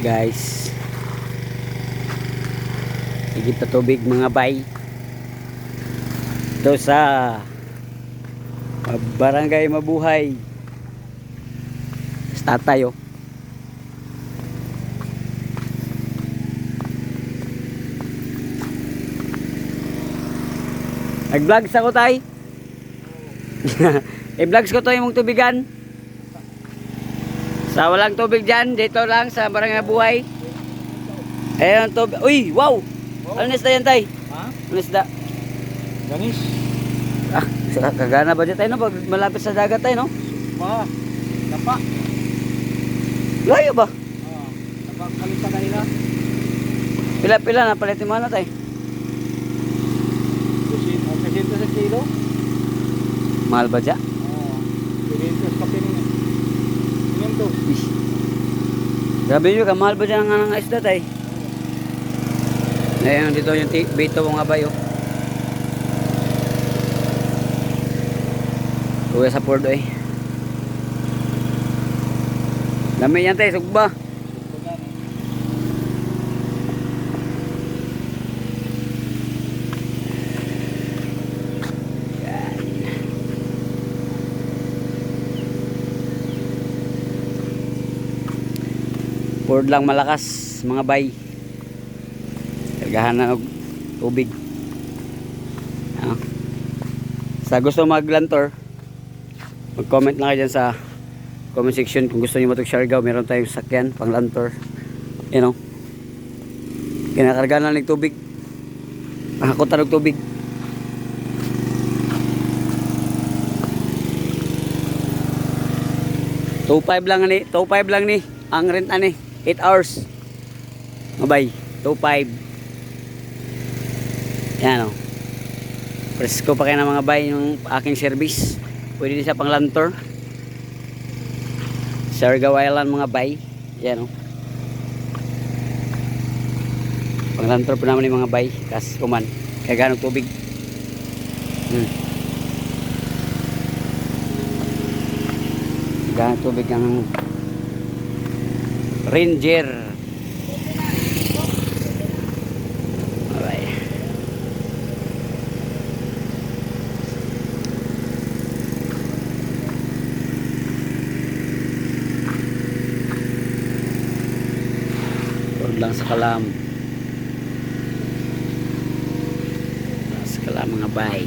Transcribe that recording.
guys higit na tubig mga bay ito sa barangay mabuhay sa tatay oh Nag-vlogs ako tay. I-vlogs ko to yung tubigan. Sa walang tubig dyan, dito lang sa Barangay Buhay. Ayan ang tubig. Uy, wow! Ano isda yan tay? Ha? Ano isda? Ganis. Ah, kagana ba dyan tayo no? Pag malapit sa dagat tayo no? Pa. Napa. Layo ba? Ah. Napakalit pa kanina. Pila-pila na palit yung mana tayo. O kasinto sa kilo. Mahal ba dyan? Ah. Kusintos pa kinin. Kinin to. Ish. Grabe nyo ka, mahal ba dyan ang, ang isda tayo? Ayan, dito yung bito mga bayo. Uwi sa Porto eh. Dami yan tayo, sugba. Ford lang malakas mga bay. Kargahan na og tubig. Ah. Sa gusto maglantor, mag-comment lang kayo dyan sa comment section kung gusto niyo matug Siargao, meron tayong sakyan pang lantor. You know. Kinakarga na ng tubig. Nakakutan ng tubig. Two five lang ni, two five lang ni ang rent ani, 8 hours. Mabay, two five. Yan o. Presko pa kayo ng mga bay yung aking service. Pwede din siya pang lantor. Siargao Island mga bay. Yan o. Pang lantor po naman yung mga bay. Kas kuman. Kaya ganong tubig. Hmm. Ganong tubig ang Ranger. Lang sa kalam. Sa kalam mga bay.